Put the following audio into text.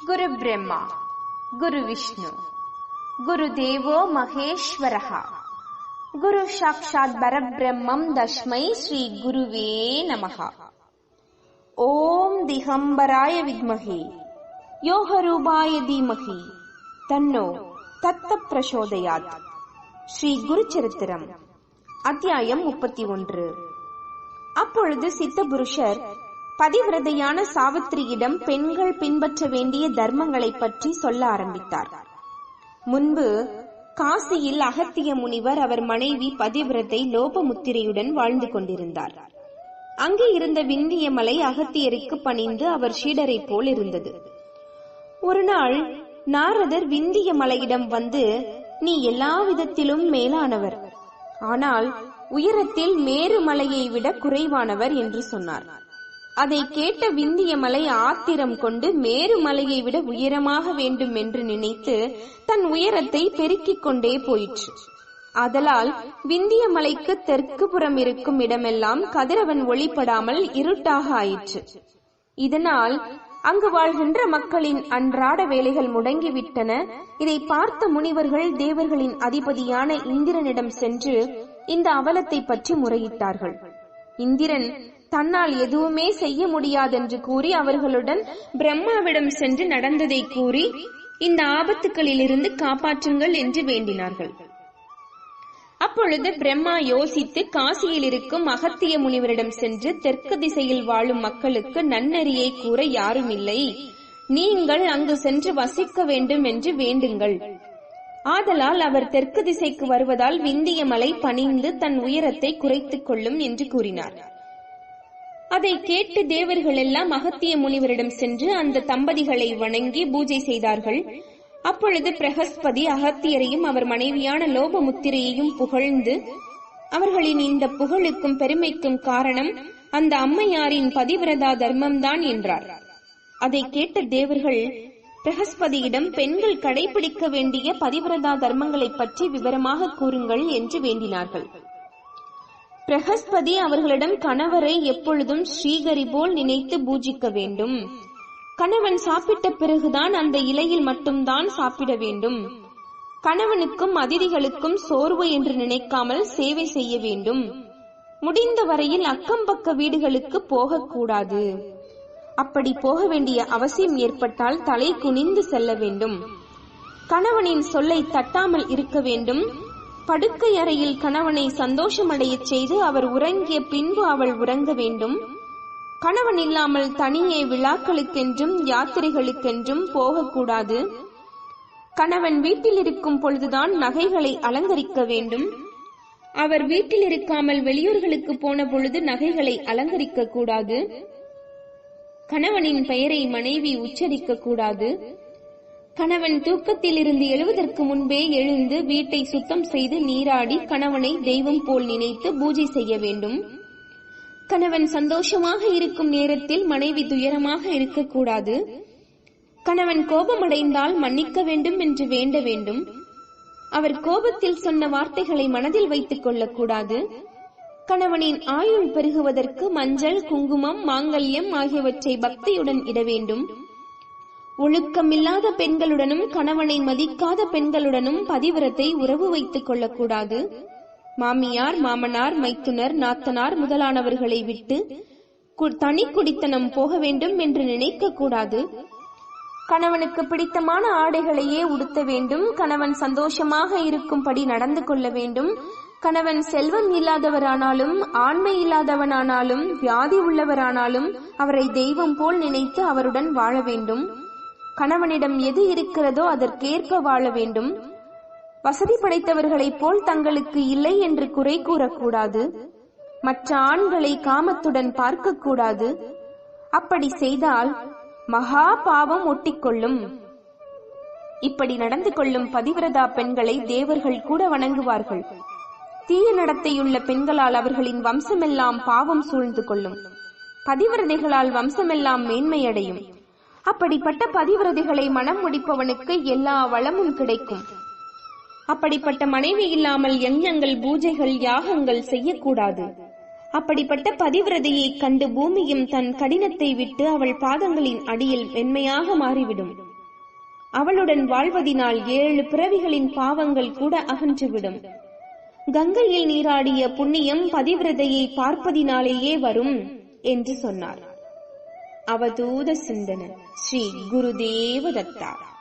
குரு பிரம்மா குரு விஷ்ணு குரு தேவோ மகேஸ்வரः குரு சாட்சாத் பரபிரம்மம் தஸ்மை ஸ்ரீ குருவே நமः ஓம் திகம்பராய வித்மஹே யோகரூபாய தீமஹி தன்னோ தத்த பிரசோதயாத் ஸ்ரீ குரு சரித்திரம் அத்தியாயம் முப்பத்தி ஒன்று அப்பொழுது சித்தபுருஷர் பதிவிரதையான சாவித்திரியிடம் பெண்கள் பின்பற்ற வேண்டிய தர்மங்களை பற்றி சொல்ல ஆரம்பித்தார். முன்பு காசியில் அகத்திய முனிவர் அவர் மனைவி பதிவிரதை லோபமுத்திரையுடன் வாழ்ந்து கொண்டிருந்தார். அங்கே இருந்த விந்திய மலை அகத்தியருக்கு பணிந்து அவர் ஷீடரை போல் இருந்தது. ஒரு நாள் நாரதர் விந்திய மலையிடம் வந்து நீ எல்லா விதத்திலும் மேலானவர். ஆனால் உயரத்தில் மேரு மலையை விட குறைவானவர் என்று சொன்னார். அதை கேட்ட விந்திய மலை ஆத்திரம் கொண்டு மேரு மலையை விட உயரமாக வேண்டும் என்று நினைத்து தன் உயரத்தை பெருக்கிக் கொண்டே போயிற்று. ஆதலால் விந்திய மலைக்கு தெற்கு புறம் இருக்கும் இடமெல்லாம் கதிரவன் ஒளிப்படாமல் இருட்டாக ஆயிற்று. இதனால் அங்கு வாழ்கின்ற மக்களின் அன்றாட வேலைகள் முடங்கிவிட்டன. இதை பார்த்த முனிவர்கள் தேவர்களின் அதிபதியான இந்திரனிடம் சென்று இந்த அவலத்தை பற்றி முறையிட்டார்கள். இந்திரன் தன்னால் எதுவுமே செய்ய முடியாதென்று கூறி அவர்களுடன் பிரம்மாவிடம் சென்று நடந்ததை கூறி இந்த ஆபத்துகளிலிருந்து காப்பாற்றுங்கள் என்று வேண்டினார்கள். அப்பொழுது பிரம்மா யோசித்து காசியில் இருக்கும் அகத்திய முனிவரிடம் சென்று தெற்கு திசையில் வாழும் மக்களுக்கு நன்னறியை கூற யாரும் இல்லை நீங்கள் அங்கு சென்று வசிக்க வேண்டும் என்று வேண்டுங்கள். ஆதலால் அவர் தெற்கு திசைக்கு வருவதால் விந்திய மலை பணிந்து தன் உயரத்தை குறைத்துக் கொள்ளும் என்று கூறினார். அதை கேட்டு தேவர்கள் எல்லாம் அகத்திய முனிவரிடம் சென்று அந்த தம்பதிகளை வணங்கி பூஜை செய்தார்கள். அப்பொழுது பிரகஸ்பதி அகத்தியரையும் அவர் மனைவியான லோபமுத்திரையையும் புகழ்ந்து அவர்களின் இந்த புகழுக்கும் பெருமைக்கும் காரணம் அந்த அம்மையாரின் பதிவிரதா தர்மம்தான் என்றார். அதை கேட்ட தேவர்கள் பிரகஸ்பதியிடம் பெண்கள் கடைபிடிக்க வேண்டிய பதிவிரதா தர்மங்களை பற்றி விவரமாக கூறுங்கள் என்று வேண்டினார்கள். பிரகஸ்பதி அவர்களிடம் கணவரை எப்பொழுதும் ஸ்ரீகரி போல் நினைத்து பூஜிக்க வேண்டும். கணவன் சாப்பிட்ட பிறகுதான் அந்த இலையில் மட்டும்தான் சாப்பிட வேண்டும். கணவனுக்கும் அதிதிகளுக்கும் சோர்வு என்று நினைக்காமல் சேவை செய்ய வேண்டும். முடிந்த வரையில் அக்கம் பக்க வீடுகளுக்கு போகக்கூடாது. அப்படி போக வேண்டிய அவசியம் ஏற்பட்டால் தலை குனிந்து செல்ல வேண்டும். கணவனின் சொல்லை தட்டாமல் இருக்க வேண்டும். படுக்கை அறையில் கணவனை சந்தோஷமடையச் செய்து அவர் உறங்கிய பின்பு அவள் உறங்க வேண்டும். கணவன் இல்லாமல் தனியே விழாக்களுக்கென்றும் யாத்திரைகளுக்கென்றும் போகக்கூடாது. கணவன் வீட்டில் இருக்கும் பொழுதுதான் நகைகளை அலங்கரிக்க வேண்டும். அவர் வீட்டில் இருக்காமல் வெளியூர்களுக்கு போன பொழுது நகைகளை அலங்கரிக்க கூடாது கணவனின் பெயரை மனைவி உச்சரிக்க கூடாது கணவன் தூக்கத்தில் இருந்து எழுவதற்கு முன்பே எழுந்து வீட்டை சுத்தம் செய்து நீராடி கணவனை தெய்வம் போல் நினைத்து பூஜை செய்ய வேண்டும். கணவன் சந்தோஷமாக இருக்கும் நேரத்தில் மனைவி துயரமாக இருக்கக்கூடாது. கணவன் கோபமடைந்தால் மன்னிக்க வேண்டும் என்று வேண்ட வேண்டும். அவர் கோபத்தில் சொன்ன வார்த்தைகளை மனதில் வைத்துக் கொள்ளக்கூடாது. கணவனின் ஆயுள் பெருகுவதற்கு மஞ்சள் குங்குமம் மாங்கல்யம் ஆகியவற்றை பக்தியுடன் இட வேண்டும். ஒழுக்கமில்லாத பெண்களுடனும் கணவனை மதிக்காத பெண்களுடனும் பதிவிரத்தை உறவு வைத்துக் கொள்ளக்கூடாது. மாமியார் மாமனார் மைத்துனர் நாத்தனார் முதலானவர்களை விட்டு தனி குடித்தனம் போக வேண்டும் என்று நினைக்க கூடாது. கணவனுக்கு பிடித்தமான ஆடைகளையே உடுத்த வேண்டும். கணவன் சந்தோஷமாக இருக்கும்படி நடந்து கொள்ள வேண்டும். கணவன் செல்வம் இல்லாதவரானாலும் ஆண்மை இல்லாதவனானாலும் வியாதி உள்ளவரானாலும் அவரை தெய்வம் போல் நினைத்து அவருடன் வாழ வேண்டும். கணவனிடம் எது இருக்கிறதோ அதற்கேற்ப வாழ வேண்டும். வசதி படைத்தவர்களைப் போல் தங்களுக்கு இல்லை என்று குறை கூறக்கூடாது. மற்ற ஆண்களை காமத்துடன் பார்க்கக்கூடாது. அப்படி செய்தால் மகா பாவம் ஒட்டிக்கொள்ளும். இப்படி நடந்து கொள்ளும் பதிவிரதா பெண்களை தேவர்கள் கூட வணங்குவார்கள். தீய நடத்தையுள்ள பெண்களால் அவர்களின் வம்சமெல்லாம் பாவம் சூழ்ந்து கொள்ளும். பதிவிரதைகளால் வம்சமெல்லாம் மேன்மையடையும். அப்படிப்பட்ட பதிவிரதைகளை மனம் முடிப்பவனுக்கு எல்லா வளமும் கிடைக்கும். அப்படிப்பட்ட மனைவி இல்லாமல் யஞங்கள் பூஜைகள் யாகங்கள் செய்யக்கூடாது. அப்படிப்பட்ட பதிவிரதையைக் கண்டு பூமியும் தன் கடினத்தை விட்டு அவள் பாதங்களின் அடியில் மென்மையாக மாறிவிடும். அவளுடன் வாழ்வதினால் ஏழு பிறவிகளின் பாவங்கள் கூட அகன்றுவிடும். கங்கையில் நீராடிய புண்ணியம் பதிவிரதையை பார்ப்பதினாலேயே வரும் என்று சொன்னார். அவதூத சிந்தனை श्री गुरुदेव दत्ता